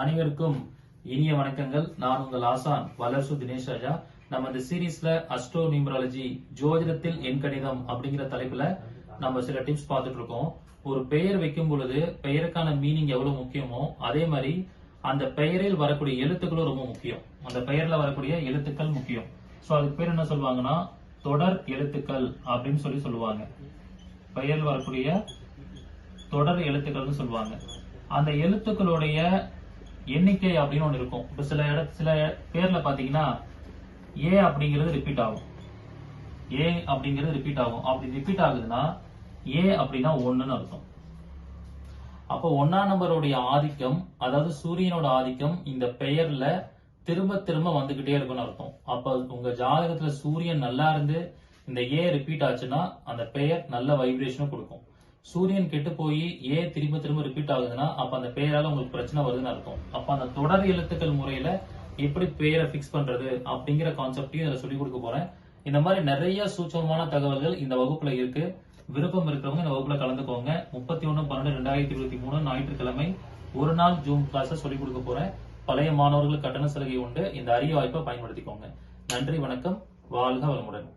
அனைவருக்கும் இனிய வணக்கங்கள். நான் உங்கள் ஆசான் வளர்சு தினேஷ் ராஜா. நம்ம இந்த சீரீஸ்ல அஸ்ட்ரோ நியூமராலஜி ஜோதிடத்தில் எண்கணிதம் அப்படிங்கிற தலைப்புல நம்ம சில டிப்ஸ் பார்த்துட்டு இருக்கோம். ஒரு பெயர் வைக்கும் பொழுது பெயருக்கான மீனிங் எவ்வளவு முக்கியமோ அதே மாதிரி அந்த பெயரில் வரக்கூடிய எழுத்துக்களும் ரொம்ப முக்கியம். அந்த பெயர்ல வரக்கூடிய எழுத்துக்கள் முக்கியம். சோ அதுக்கு பேர் என்ன சொல்லுவாங்கன்னா தொடர் எழுத்துக்கள் அப்படின்னு சொல்லி சொல்லுவாங்க. பெயரில் வரக்கூடிய தொடர் எழுத்துக்கள்னு சொல்லுவாங்க. அந்த எழுத்துக்களுடைய எண்ணிக்கை அப்படின்னு ஒன்று இருக்கும். இப்போ சில இட சில பேர்ல பார்த்தீங்கன்னா ஏ அப்படிங்கிறது ரிப்பீட் ஆகும். ஏ அப்படிங்கிறது ரிப்பீட் ஆகும். அப்படி ரிப்பீட் ஆகுதுன்னா ஏ அப்படின்னா ஒண்ணுன்னு அர்த்தம். அப்போ ஒன்னாம் நம்பருடைய ஆதிக்கம் அதாவது சூரியனோட ஆதிக்கம் இந்த பெயர்ல திரும்ப திரும்ப வந்துகிட்டே இருக்கும்னு அர்த்தம். அப்ப உங்க ஜாதகத்துல சூரியன் நல்லா இருந்து இந்த ஏ ரிப்பீட் ஆச்சுன்னா அந்த பெயர் நல்ல வைப்ரேஷனும் கொடுக்கும். சூரியன் கெட்டு போய் ஏ திரும்ப திரும்ப ரிப்பீட் ஆகுதுன்னா அப்ப அந்த பெயரால உங்களுக்கு பிரச்சனை வருதுன்னு அர்த்தம். அப்ப அந்த தொடர் எழுத்துக்கள் முறையில எப்படி பெயரை பிக்ஸ் பண்றது அப்படிங்கிற கான்செப்டையும் இதுல சொல்லி கொடுக்க போறேன். இந்த மாதிரி நிறைய சூட்சமான தகவல்கள் இந்த வகுப்புல இருக்கு. விருப்பம் இருக்கிறவங்க இந்த வகுப்புல கலந்துக்கோங்க. முப்பத்தி ஒண்ணு பன்னெண்டு ரெண்டாயிரத்தி இருபத்தி மூணு ஞாயிற்றுக்கிழமை ஒரு நாள் ஜூம் கிளாஸ் சொல்லிக் கொடுக்க போறேன். பழைய மாணவர்களுக்கு கட்டண சலுகை உண்டு. இந்த அரிய வாய்ப்பை பயன்படுத்திக்கோங்க. நன்றி வணக்கம். வாழ்க வளமுடன்.